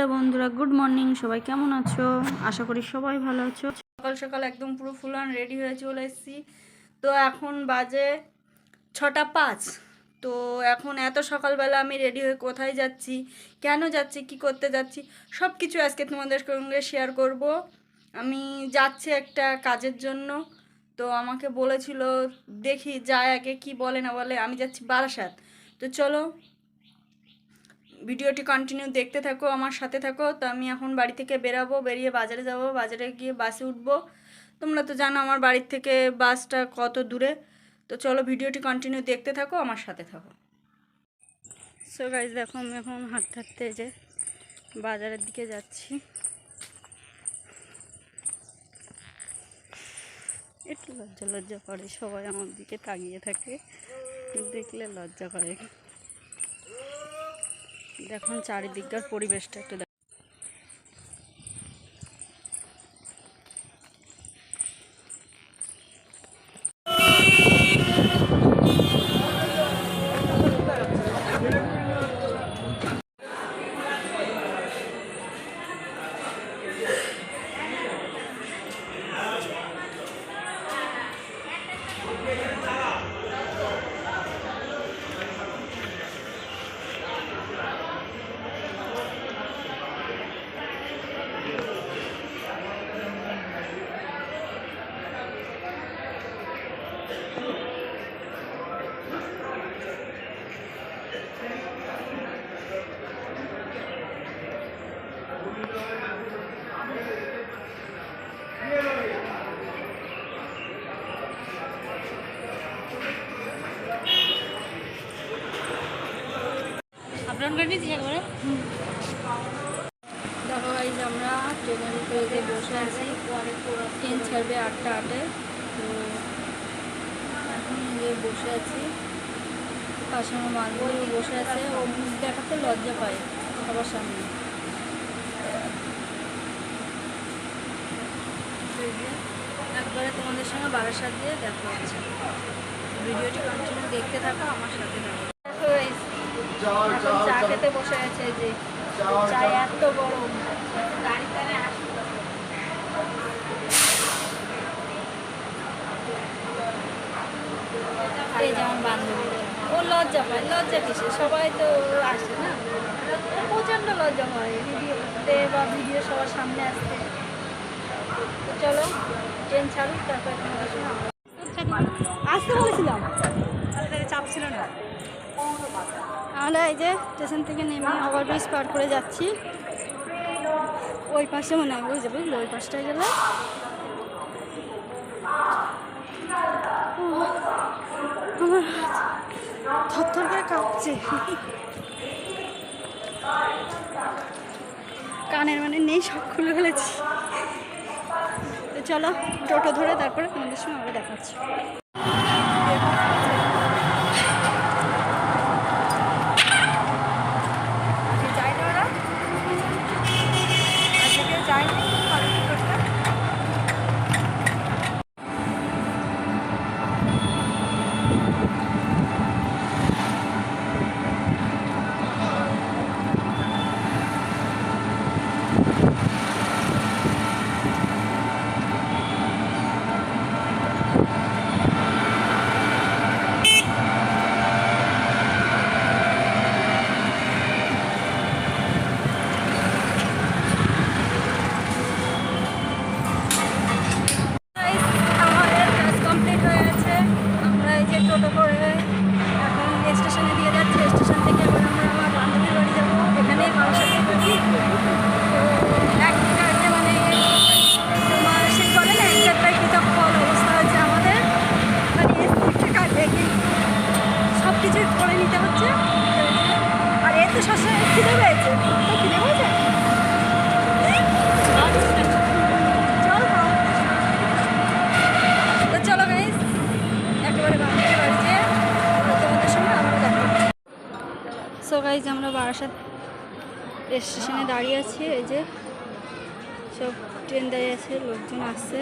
Hello বন্ধুরা, good morning, সবাই কেমন আছো? আশা করি সবাই ভালো আছো। সকাল সকাল একদম পুরো ফুল অন রেডি হয়ে চলে এসেছি। তো এখন বাজে ছটা পাঁচ। তো এখন এত সকালবেলা আমি রেডি হয়ে কোথায় যাচ্ছি, কেন যাচ্ছি, কি করতে যাচ্ছি সব কিছু আজকে তোমাদের সঙ্গে শেয়ার করব। আমি যাচ্ছি একটা কাজের জন্য। তো আমাকে বলেছিল, দেখি, যায় আগে, কি বলে না বলে। আমি যাচ্ছি বারাসাত। তো চলো ভিডিওটি কন্টিনিউ দেখতে থাকো, আমার সাথে থাকো। তো আমি এখন বাড়ি থেকে বেরাবো, বেরিয়ে বাজারে যাব, বাজারে গিয়ে বাসে উঠবো। তোমরা তো জানো আমার বাড়ির থেকে বাসটা কত দূরে। তো চলো ভিডিওটি কন্টিনিউ দেখতে থাকো, আমার সাথে থাকো। সো গাইজ দেখো আমি এখন হাঁটতে হাঁটতে যে বাজারের দিকে যাচ্ছি। একটু লজ্জা লজ্জা করে সবাই আমার দিকে তাকিয়ে থাকে। দেখলে লজ্জা করে। দেখুন চারিদিককার পরিবেশটা একটু আপলোড করে দিয়েছি একবারে। আমরা বসে আছি। ট্রেন ছাড়বে আটটা আটে। তো এখন বসে আছি। বসে আছে। লজ্জা সবার সামনে। একবারে তোমাদের সঙ্গে বারাসাত দিয়ে দেখা হচ্ছে। ভিডিওটি কন্টিনিউ দেখতে থাকো, আমার সাথে দেখো এখন চা খেতে বসে আছে যে চা এত গরম। গাড়ি টানে এই যেমন বান্ধবী। ও লজ্জা পায় লজ্জা কিসে সবাই তো আসে না। প্রচণ্ড লজ্জা হয় ভিডিওতে বা ভিডিও সবার সামনে আসতে। তো চলো ট্রেন ছাড়ুক তারপর আমরা- আসতে বলেছিলাম। চাপ ছিল না। আমরা এই যে স্টেশন থেকে নেমে ওভার ব্রিজ পার করে যাচ্ছি। ওই পাশে মনে হয় বুঝতে বুঝলো? ওই পাশটায় গেলে। আমার থরথর করে কাঁপছে। কানের মানে নেই, সব খুলে ফেলেছি। চলো, টোটো ধরে তারপরে তোমাদের সঙ্গে আবার দেখাচ্ছি যাইনি ওরা আজকে কেউ যায়নি কলেজ করতে Guys, আমাদের কাজ কমপ্লিট হয়ে গেছে আমরা এই যে টোটো করে এখন স্টেশনে দিয়ে যাচ্ছি স্টেশন থেকে এবার আমরা আমার বান্ধবীর বাড়ি যাব এখানে আমার সাথে বাড়ি তো এক কাজে মানে তোমার সেই বলে না এক যাত্রায় পৃথক ফল অবস্থা হচ্ছে আমাদের মানে এসে কাটে সব কিছু করে নিতে হচ্ছে আর এত সবসময় খিদে পেয়েছে তো খিদে পেয়েছে চল খাও তো চলো গাইস একেবারে বাড়িতে বাড়ি যেয়ে তোমাদের সঙ্গে আবার দেখা সো গাইজ আমরা বারাসাত স্টেশনে দাঁড়িয়ে আছি, এই যে সব ট্রেন দাঁড়িয়ে আছে, লোকজন আসছে।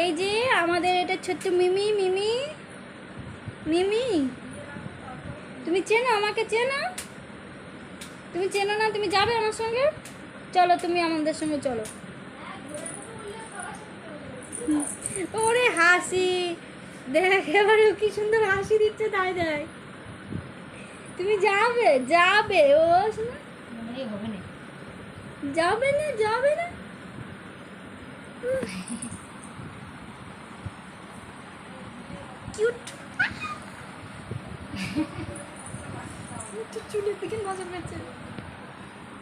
এই যে আমাদের এটা ছোট্ট মিমি মিমি মিমি, তুমি চেনো, আমাকে চেনো? তুমি চেনো না, তুমি যাবে আমার সঙ্গে? চলো, তুমি আমাদের সঙ্গে চলো। ওরে হাসি, দেখ এবারে কি সুন্দর হাসি দিচ্ছে, তাই দেখ। তুমি যাবে যাবে, ও শোনা। হবে না যাবে না যাবে না। কিউট। চুলের দিকে নজর পেয়েছে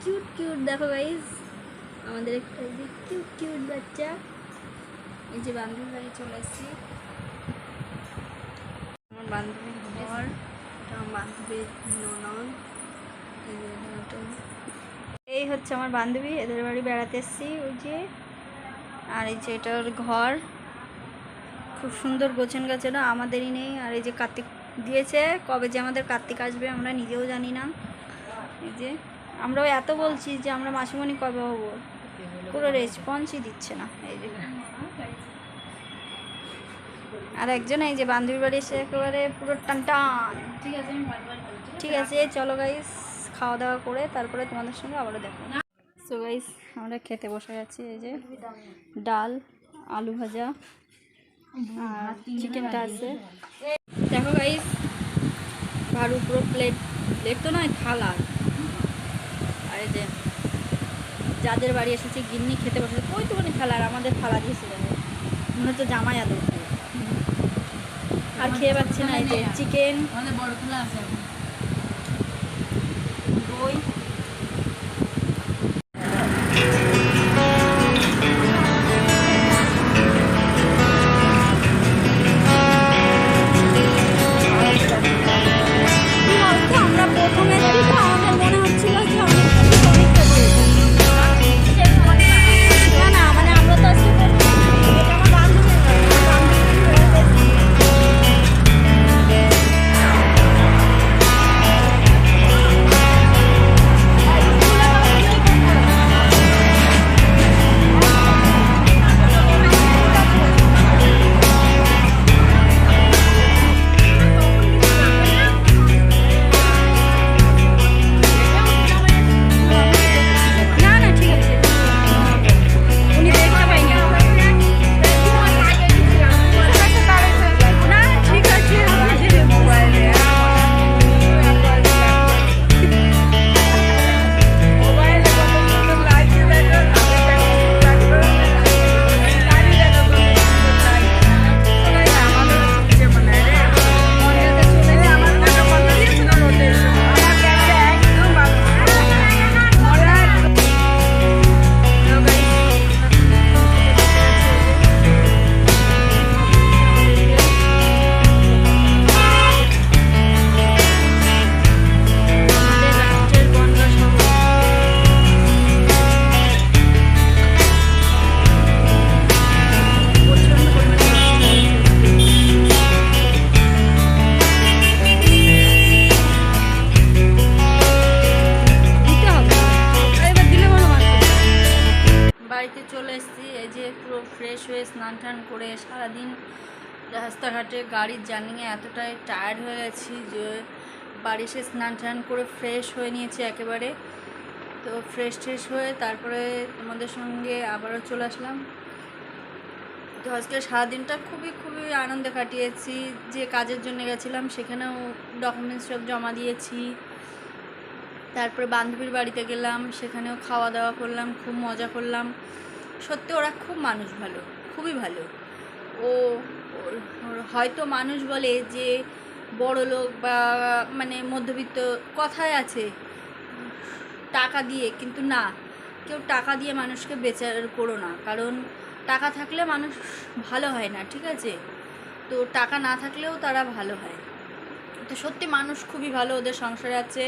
কিউট কিউট, দেখো গাইস আমাদের একটা কিউট কিউট বাচ্চা। এই যে বান্ধবীর বাড়ি চলে এসেছি। আমার বান্ধবীর ঘর। এই হচ্ছে আমার বান্ধবী, এদের বাড়ি বেড়াতে এসেছি ওই যে। আর এই যে এটার ঘর। খুব সুন্দর গোছেন গাছে না আমাদেরই নেই। আর এই যে কার্তিক দিয়েছে, কবে যে আমাদের কার্তিক আসবে আমরা নিজেও জানি না। এই যে, আমরাও এত বলছি যে আমরা মাসিমণি কবে হব? পুরো রেসপন্সই দিচ্ছে না। এই যে আর একজন এই যে বান্ধবীর বাড়ি এসে একেবারে পুরো টান টান। ঠিক আছে ঠিক আছে চলো গাইস খাওয়া দাওয়া করে তারপরে তোমাদের সঙ্গে আবারও দেখো সো গাইস আমরা খেতে বসে যাচ্ছি এই যে ডাল আলু ভাজা আর চিকেনটা আছে। দেখো গাইস ভারু পুরো প্লেট প্লেট তো নয় থালা। আর এই যে যাদের বাড়ি এসেছে গিন্নি খেতে বসেছে ওই তো মানে থালা আর আমাদের থালা দিয়েছে মনে হচ্ছে জামাই আদর। আর খেয়ে পাচ্ছি না এই যে চিকেন রাস্তাঘাটে গাড়ির জার্নিংয়ে এতটাই টায়ার্ড হয়ে গেছি যে বাড়ি এসে স্নান টান করে ফ্রেশ হয়ে নিয়েছি একেবারে। তো ফ্রেশ ট্রেশ হয়ে তারপরে তোমাদের সঙ্গে আবারও চলে আসলাম। তো আজকে সারাদিনটা খুবই খুবই আনন্দে কাটিয়েছি। যে কাজের জন্য গেছিলাম সেখানেও ডকুমেন্টস সব জমা দিয়েছি। তারপরে বান্ধবীর বাড়িতে গেলাম, সেখানেও খাওয়া দাওয়া করলাম, খুব মজা করলাম। সত্যি ওরা খুব মানুষ ভালো, খুবই ভালো। ও হয়তো মানুষ বলে যে বড় লোক বা মানে মধ্যবিত্ত কথায় আছে, টাকা দিয়ে, কিন্তু না, কেউ টাকা দিয়ে মানুষকে বেচার করো না। কারণ টাকা থাকলে মানুষ ভালো হয় না, ঠিক আছে? তো টাকা না থাকলেও তারা ভালো হয়। তো সত্যি মানুষ খুবই ভালো, ওদের সংসারে আছে।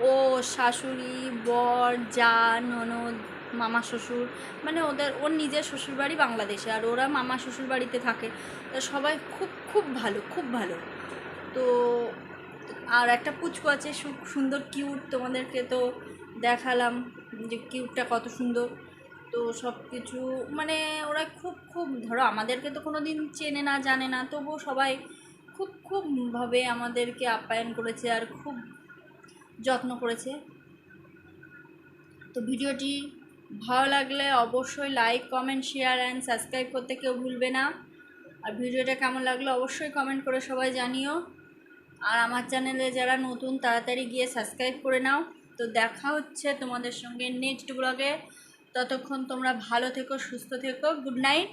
ও, শাশুড়ি, বর, যা, ননদ মামা শ্বশুর মানে ওদের, ওর নিজের শ্বশুর বাড়ি বাংলাদেশে আর ওরা মামা শ্বশুর বাড়িতে থাকে। তা সবাই খুব খুব ভালো খুব ভালো। তো আর একটা পুচকু আছে সুন্দর কিউট তোমাদেরকে তো দেখালাম যে কিউটটা কত সুন্দর। তো সব কিছু মানে ওরা খুব খুব, ধরো আমাদেরকে তো কোনো দিন চেনে না, জানে না, তবুও সবাই খুব খুবভাবে আমাদেরকে আপ্যায়ন করেছে আর খুব যত্ন করেছে। তো ভিডিওটি ভালো লাগলে অবশ্যই like comment share and subscribe করতে কেউ ভুলবে না। আর ভিডিওটা কেমন লাগল অবশ্যই কমেন্ট করে সবাই জানিও। আর আমার চ্যানেলে যারা নতুন, তাড়াতাড়ি গিয়ে সাবস্ক্রাইব করে নাও। তো দেখা হচ্ছে তোমাদের সঙ্গে নেক্সট ব্লগে ততক্ষণ তোমরা ভালো থেকো, সুস্থ থেকো। Good night